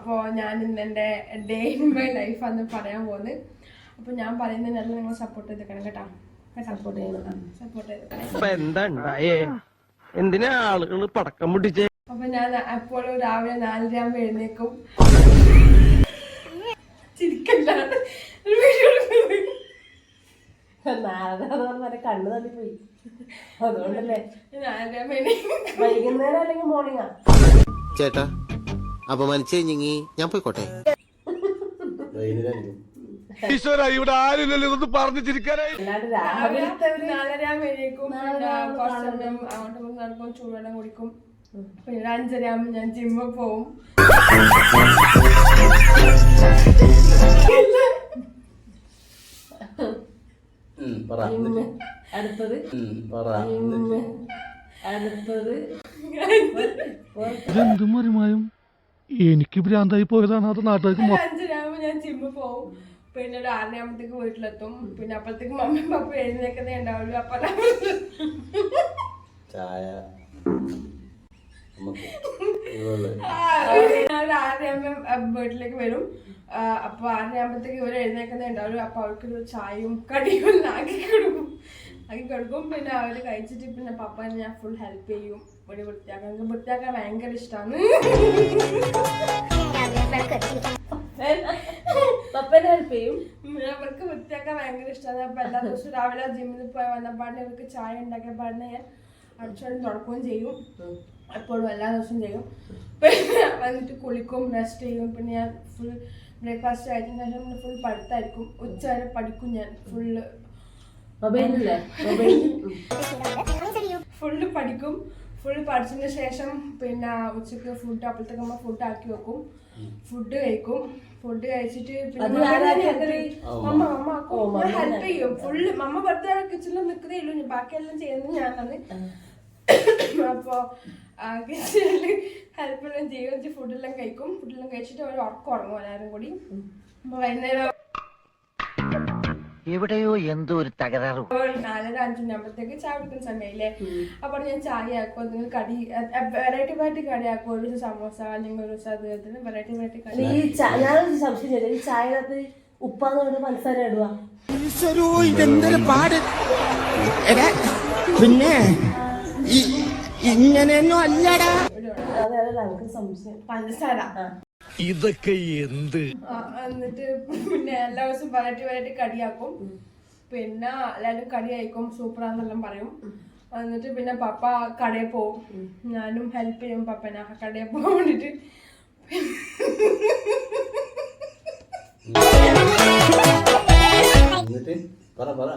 അപ്പോൾ ഞാൻ ഇന്ന് എന്റെ ഡേ ഇൻ മൈ ലൈഫ് അന്ന് പറയാൻ പോകുന്നത് അപ്പോൾ ഞാൻ പറയുന്നതിനെല്ലാം നിങ്ങൾ സപ്പോർട്ട് ചെയ്തേക്കണം കേട്ടോ. സപ്പോർട്ട് ചെയ്യണം സപ്പോർട്ട് ചെയ്തേക്കണം. എന്തിനാ ആളുകൾ പടക്കം പൊട്ടിച്ചേ? അപ്പൊ ഞാൻ എപ്പോഴും രാവിലെ നാലര ആകുമ്പോ എഴുന്നേക്കും. ചിരിക്കല്ലാണ് നാളെ കണ്ണു തള്ളിപ്പോയി. അതുകൊണ്ടല്ലേ വൈകുന്നേരം അല്ലെങ്കിൽ മോർണിംഗാ ചേട്ടാ അപമാനിച്ചു കഴിഞ്ഞെങ്കി ഞാൻ പോയിക്കോട്ടെ. ഈശ്വര ഇവിടെ ആരില്ലല്ലോ ഇതൊന്ന് പറഞ്ഞു ചിരിക്കാനായി. നടക്കും ചൂടുവെള്ളം കുടിക്കും. പിന്നെ അഞ്ചര ഞാൻ ജിമ്മിൽ പോവും. അടുത്തത്. അടുത്തത്. എന്ത് മറിമായും? എനിക്ക് ഭ്രാന്തായി പോയതാണ് അത് നാട്ടുകാർക്ക് ഞാൻ ജിമ്മിൽ പോകും പിന്നെ ഒരു ആറിനാകുമ്പത്തേക്ക് വീട്ടിലെത്തും. പിന്നെ അപ്പോഴത്തേക്ക് മമ്മിയും പപ്പ എഴുന്നേക്കുന്നേ ഉണ്ടാവുള്ളൂ. അപ്പൊ ചായ. ആറരയാകുമ്പോ വീട്ടിലേക്ക് വരും. അപ്പൊ ആറിനാകുമ്പത്തേക്ക് ഇവർ എഴുന്നേക്കുന്നേ ഉണ്ടാവുള്ളൂ. അപ്പൊ അവർക്കൊരു ചായയും കടിയും ആക്കി കൊടുക്കും. ആക്കി കൊടുക്കും പിന്നെ അവർ കഴിച്ചിട്ട് പിന്നെ പപ്പ ഞാൻ ഫുൾ ഹെൽപ്പ് ചെയ്യും. ഇവിടെ വൃത്തിയാക്കാൻ. എനിക്ക് വൃത്തിയാക്കാൻ ഭയങ്കര ഇഷ്ടമാണ് പപ്പനെ ഹെൽപ്പ് ചെയ്യും. അവർക്ക് വൃത്തിയാക്കാൻ ഭയങ്കര ഇഷ്ടമാണ് അപ്പൊ എല്ലാ ദിവസവും രാവിലെ ജിമ്മിൽ പോയി വന്നപ്പാടിനെ അവർക്ക് ചായ ഉണ്ടാക്കിയ പാടിനെ ഞാൻ അടിച്ചോടും തുടക്കുകയും ചെയ്യും. എപ്പോഴും എല്ലാ ദിവസവും ചെയ്യും. പിന്നെ വന്നിട്ട് കുളിക്കും റെസ്റ്റ് ചെയ്യും. പിന്നെ ഞാൻ ഫുൾ ബ്രേക്ക്ഫാസ്റ്റ് കഴിച്ചതിന് ശേഷം ഫുൾ പഠിത്തമായിരിക്കും. ഉച്ച വരെ പഠിക്കും ഞാൻ. ഫുള്ള് മൊബൈലില്ലേ ഫുള്ള് പഠിക്കും. ഫുള്ള് പഠിച്ചതിന് ശേഷം പിന്നെ ഉച്ചയ്ക്ക് ഫുഡ് അപ്പോഴത്തേക്ക് അമ്മ ഫുഡ് ആക്കി വെക്കും. ഫുഡ് കഴിക്കും. ഫുഡ് കഴിച്ചിട്ട് പിന്നെ അത്? ഹെൽപ്പ് മമ്മ മമ്മ ആക്കും ഓ, മമ്മ ഞാൻ ഹെൽപ്പ് ചെയ്യും. ഫുള്ള് മമ്മ വെറുതെ കിച്ചണിൽ നിൽക്കുന്നേ ഉള്ളൂ. ബാക്കിയെല്ലാം ചെയ്യുന്നത് ഞാനാണ് അപ്പോ കിച്ചണിൽ ഹെൽപ്പ് എല്ലാം ചെയ്യും. ഫുഡെല്ലാം കഴിക്കും. ഫുഡെല്ലാം കഴിച്ചിട്ട് അവർ ഉറക്കം ഉറങ്ങും എല്ലാവരും കൂടി. അപ്പൊ വൈകുന്നേരം എവിടെയോ എന്തോ ഒരു തകരാറ്. നാലര അഞ്ചിനാകുമ്പോഴത്തേക്ക് ചായ കുടിക്കുന്ന സമയമില്ലേ? അപ്പൊ ഞാൻ ചായ ആക്കും നിങ്ങൾ കടി വെറൈറ്റി വെറൈറ്റി കടി ആക്കും ഒരു സമോസ അല്ലെങ്കിൽ ഒരു ദിവസം അത് വെറൈറ്റി വെറൈറ്റി കടി. ഈ ഞാനൊരു സംശയം ചോദിക്കാം. ഈ ചായകത്ത് ഉപ്പാന്ന് പറഞ്ഞ പഞ്ചസാര ഇടുക ഈശ്വരോ ഇതെന്തൊരു പാട്. എടാ പിന്നെ ഇങ്ങനെയൊന്നും അല്ലടാ. അതെ അതെ നമുക്ക് സംശയം. പഞ്ചസാര. ഇതൊക്കെ എന്ത്? എന്നിട്ട് പിന്നെ എല്ലാ ദിവസവും വെറൈറ്റി വെറൈറ്റി കടിയാക്കും. പിന്നെ എല്ലാവരും കടി കഴിക്കും സൂപ്പറാന്നെല്ലാം പറയും. എന്നിട്ട് പിന്നെ പപ്പ കടയിൽ പോവും ഞാനും ഹെൽപ്പ് ചെയ്യും പപ്പനെ കടയിൽ പോകാൻ വേണ്ടിട്ട്. എന്നിട്ട് പറ പറ.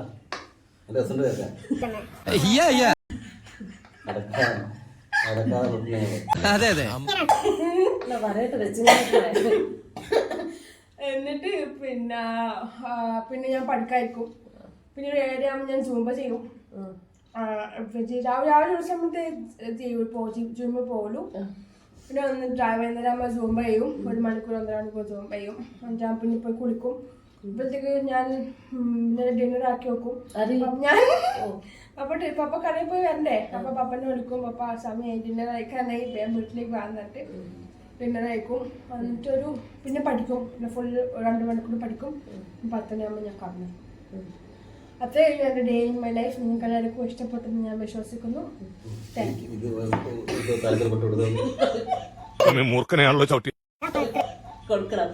രസമുണ്ട് കേൾക്കാൻ അതെ അതെ. എന്നിട്ട് പിന്നെ പിന്നെ ഞാൻ പഠിക്കായിരിക്കും. പിന്നെ ഒരു ഏഴരയാകുമ്പോൾ ഞാൻ സൂമ്പ ചെയ്യും. രാവിലെ രാവിലെ ഒരു സമയത്ത് ചെയ്യും പോലും പിന്നെ ഒന്ന് ഡ്രൈവ് വൈകുന്നേരം ആകുമ്പോൾ സൂമ്പ ചെയ്യും. ഒരു മണിക്കൂർ ഒന്നര മണിക്കൂർ ജൂമ്പ ചെയ്യും. എന്നിട്ട് പിന്നെ പോയി കുളിക്കും. ഇപ്പോഴത്തേക്ക് ഞാൻ ഡിന്നർ ആക്കി വെക്കും. ഞാൻ പപ്പ പപ്പ കടയിൽ പോയി വരണ്ടേ? അപ്പൊ പപ്പനെ വിളിക്കും. പപ്പ സമയം ഡിന്നർ കഴിക്കാനായി വേഗം വീട്ടിലേക്ക് വന്നിട്ട് ഡിന്നർ നയിക്കും എന്നിട്ടൊരു പിന്നെ പഠിക്കും. പിന്നെ ഫുൾ രണ്ട് മണിക്കൂർ പഠിക്കും. പത്തനയാകുമ്പോൾ ഞാൻ കറങ്ങും. അത്രേ ഉള്ളൂ എന്റെ ഡേ ഇൻ മൈ ലൈഫ്. നിങ്ങൾക്ക് എല്ലാവർക്കും ഇഷ്ടപ്പെട്ടെന്ന് ഞാൻ വിശ്വസിക്കുന്നു. താങ്ക് യു മൂർഖനെയാണല്ലോ ചവിട്ടി. കൊടുക്കണം.